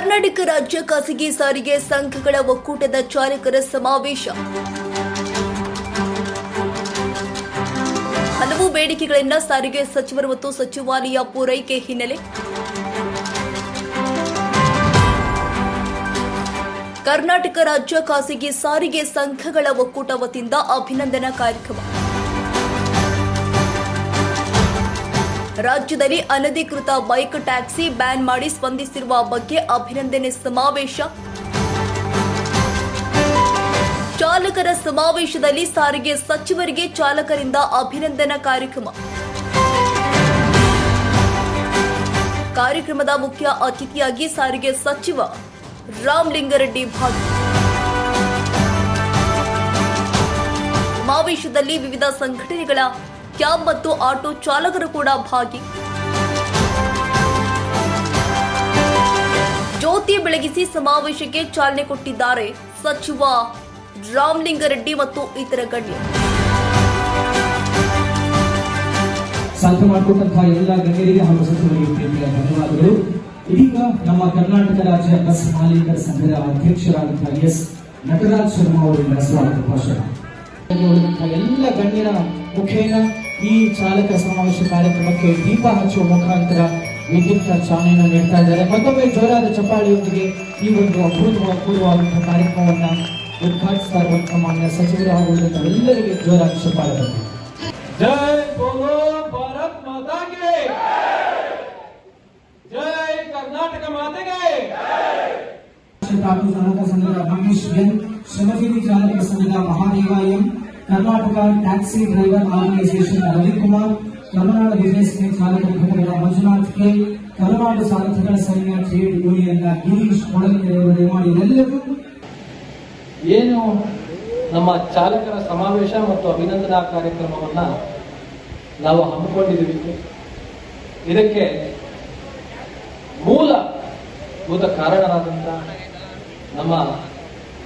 ಕರ್ನಾಟಕ ರಾಜ್ಯ ಖಾಸಗಿ ಸಾರಿಗೆ ಸಂಘಗಳ ಒಕ್ಕೂಟದ ಚಾಲಕರ ಸಮಾವೇಶ. ಹಲವು ಬೇಡಿಕೆಗಳನ್ನು ಸಾರಿಗೆ ಸಚಿವರು ಮತ್ತು ಸಚಿವಾಲಯ ಪೂರೈಕೆ ಹಿನ್ನೆಲೆ. ಕರ್ನಾಟಕ ರಾಜ್ಯ ಖಾಸಗಿ ಸಾರಿಗೆ ಸಂಘಗಳ ಒಕ್ಕೂಟ ವತಿಯಿಂದ ಅಭಿನಂದನಾ ಕಾರ್ಯಕ್ರಮ. ರಾಜ್ಯದಲ್ಲಿ ಅನಧಿಕೃತ ಬೈಕ್ ಟ್ಯಾಕ್ಸಿ ಬ್ಯಾನ್ ಮಾಡಿ ಸ್ಪಂದಿಸಿರುವ ಬಗ್ಗೆ ಅಭಿನಂದನೆ ಸಮಾವೇಶ. ಚಾಲಕರ ಸಮಾವೇಶದಲ್ಲಿ ಸಾರಿಗೆ ಸಚಿವರಿಗೆ ಚಾಲಕರಿಂದ ಅಭಿನಂದನಾ ಕಾರ್ಯಕ್ರಮ. ಕಾರ್ಯಕ್ರಮದ ಮುಖ್ಯ ಅತಿಥಿಯಾಗಿ ಸಾರಿಗೆ ಸಚಿವ ರಾಮಲಿಂಗರೆಡ್ಡಿ ಭಾಗಿ ಸಮಾವೇಶದಲ್ಲಿ ವಿವಿಧ ಸಂಘಟನೆಗಳ ಕ್ಯಾಬ್ ಮತ್ತು ಆಟೋ ಚಾಲಕರು ಕೂಡ ಭಾಗಿ. ಜ್ಯೋತಿ ಬೆಳಗಿಸಿ ಸಮಾವೇಶಕ್ಕೆ ಚಾಲನೆ ಕೊಟ್ಟಿದ್ದಾರೆ ಸಚಿವ ರಾಮಲಿಂಗರೆಡ್ಡಿ ಮತ್ತು ಇತರ ಗಣ್ಯರು ಸಾಧ್ಯ ಮಾಡಿಕೊಟ್ಟಂತಹ ಎಲ್ಲ ಗಣ್ಯರಿಗೆ ಹಾಗೂ ಸಚಿವರಿಗೆ ಪ್ರೀತಿಯ ಧನ್ಯವಾದಗಳು. ಇದೀಗ ನಮ್ಮ ಕರ್ನಾಟಕ ರಾಜ್ಯ ಬಸ್ ಮಾಲೀಕರ ಸಂಘದ ಅಧ್ಯಕ್ಷರಾದಂತಹ ಎಸ್. ನಟರಾಜ್ ಶರ್ಮಾ ಅವರಿಂದ ಸ್ವಾಗತ ಭಾಷಣ. ಎಲ್ಲ ಗಣ್ಯರ ಮುಖೇನ चालक समावेश कार्यक्रम के दीप हच मुखातर विद्युत चालन मत ज़ोर चपाड़ी अभूतव कार्यक्रम उद्घाटन सचिव ज़ोर चपाड़ी जय जय जय कर्नाटक माता के चालक संघ महादेवाय Karnataka taxi driver organisation Ravikumar Tamil Nadu business ಚಾಲಕ ಘಟಕದ ಮಂಜುನಾಥ್ ಕೆ, ತಮಿಳುನಾಡು ಸಾರಥಿಗಳ ಸಂಘ ಟ್ರೇಡ್ ಯೂನಿಯನ್ನ ಗಿರೀಶ್ ಕೊಳಗೆರೆಯವರು ಮಾಡಿ ಎಲ್ಲರೂ ಏನು ನಮ್ಮ ಚಾಲಕರ ಸಮಾವೇಶ ಮತ್ತು ಅಭಿನಂದನಾ ಕಾರ್ಯಕ್ರಮವನ್ನ ನಾವು ಹಮ್ಮಿಕೊಂಡಿದ್ದೀವಿ. ಇದಕ್ಕೆ ಮೂಲ ಭೂತ ಕಾರಣರಾದಂಥ ನಮ್ಮ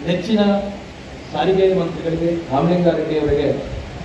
ನೆಚ್ಚಿನ ಸಾರಿಗೆ ಮಂತ್ರಿಗಳಿಗೆ ರಾಮಲಿಂಗಾರೆಡ್ಡಿ ಅವರಿಗೆ